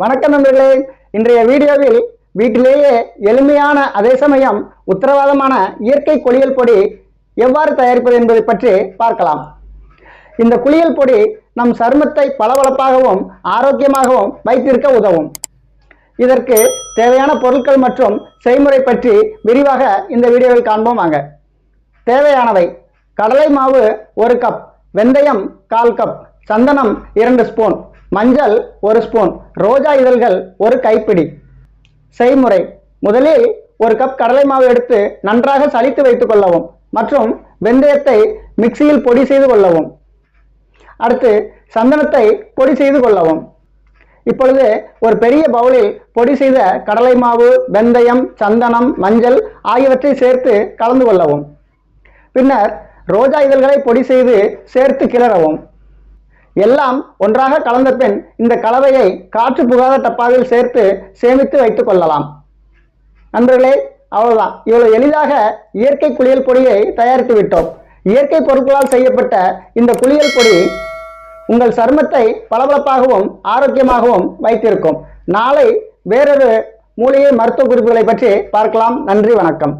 வணக்கம் நண்பர்களே. இன்றைய வீடியோவில் வீட்டிலேயே எளிமையான அதே சமயம் உத்தரவாதமான இயற்கை குளியல் பொடி எவ்வாறு தயாரிப்பது என்பதை பற்றி பார்க்கலாம். இந்த குளியல் பொடி நம் சருமத்தை பளபளப்பாகவும் ஆரோக்கியமாகவும் வைத்திருக்க உதவும். இதற்கு தேவையான பொருட்கள் மற்றும் செய்முறை பற்றி விரிவாக இந்த வீடியோவில் காண்போம் வாங்க. தேவையானவை. கடலை மாவு ஒரு கப் வெந்தயம் கால் கப் சந்தனம் இரண்டு ஸ்பூன் மஞ்சள் ஒரு ஸ்பூன் ரோஜா இதழ்கள் ஒரு கைப்பிடி. செய்முறை. முதலில் ஒரு கப் கடலை மாவு எடுத்து நன்றாக சலித்து வைத்துக் கொள்ளவும் மற்றும் வெந்தயத்தை மிக்சியில் பொடி செய்து கொள்ளவும். அடுத்து சந்தனத்தை பொடி செய்து கொள்ளவும். இப்பொழுது ஒரு பெரிய பவுலில் பொடி செய்த கடலை மாவு வெந்தயம் சந்தனம் மஞ்சள் ஆகியவற்றை சேர்த்து கலந்து கொள்ளவும். பின்னர் ரோஜா இதழ்களை பொடி செய்து சேர்த்து கிளறவும். எல்லாம் ஒன்றாக கலந்த பின் இந்த கலவையை காற்று புகாத டப்பாவில் சேர்த்து சேமித்து வைத்துக் கொள்ளலாம். நண்பர்களே அவ்வளவுதான். இவ்வளவு எளிதாக இயற்கை குளியல் பொடியை தயாரித்து விட்டோம். இயற்கை பொருட்களால் செய்யப்பட்ட இந்த குளியல் பொடி உங்கள் சருமத்தை பளபளப்பாகவும் ஆரோக்கியமாகவும் வைத்திருக்கும். நாளை வேறொரு மூலிகை மருத்துவ குறிப்புகளை பற்றி பார்க்கலாம். நன்றி வணக்கம்.